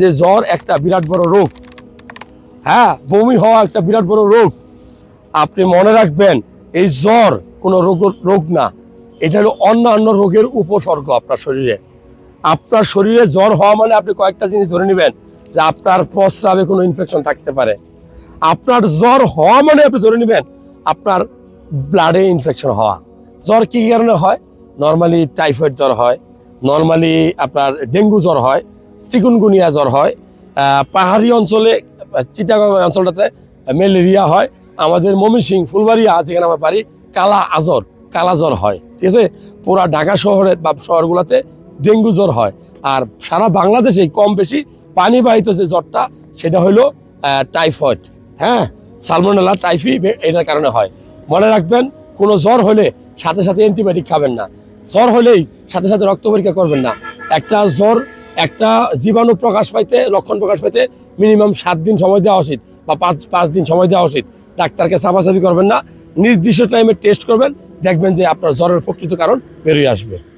যে জ্বর একটা বিরাট বড় রোগ। হ্যাঁ বমি হওয়া একটা বিরাট বড় রোগ। আপনি মনে রাখবেন, এই জ্বর কোনো রোগ রোগ না। এটা হলো অন্যান্য রোগের উপসর্গ আপনার শরীরে। আপনার শরীরে জ্বর হওয়া মানে আপনি কয়েকটা জিনিস ধরে নেবেন, যে আপনার প্রস্রাবে কোনো ইনফেকশন থাকতে পারে। আপনার জ্বর হওয়া মানে আপনি ধরে নেবেন, আপনার ব্লাডে ইনফেকশন হওয়া। জ্বর কি কারণে হয়? নর্মালি টাইফয়েড জ্বর হয় নর্মালি আপনার ডেঙ্গু জ্বর হয় চিকুনগুনিয়া জ্বর হয় পাহাড়ি অঞ্চলে, চিটাগাং অঞ্চলটাতে ম্যালেরিয়া হয়। আমাদের ময়মনসিং ফুলবাড়িয়া যেখানে আমার বাড়ি কালা আজর, কালা জ্বর হয়, ঠিক আছে? পুরা ঢাকা শহরের বা শহরগুলোতে ডেঙ্গু জ্বর হয়। আর সারা বাংলাদেশে কম বেশি পানিবাহিত যে জ্বরটা, সেটা হলো টাইফয়েড হ্যাঁ? সালমোনেলা, টাইফি এটার কারণে হয়। মনে রাখবেন, কোনো জ্বর হলে সাথে সাথে অ্যান্টিবায়োটিক খাবেন না। জ্বর হলেই সাথে সাথে রক্ত পরীক্ষা করবেন না। একটা জ্বর একটা জীবাণু প্রকাশ পাইতে, লক্ষণ প্রকাশ পাইতে মিনিমাম সাত দিন সময় দেওয়া উচিত বা পাঁচ পাঁচ দিন সময় দেওয়া উচিত। ডাক্তারকে চাপাচাপি করবেন না। নির্দিষ্ট টাইমে টেস্ট করবেন। দেখবেন যে আপনার জ্বরের প্রকৃত কারণ বেরিয়ে আসবে।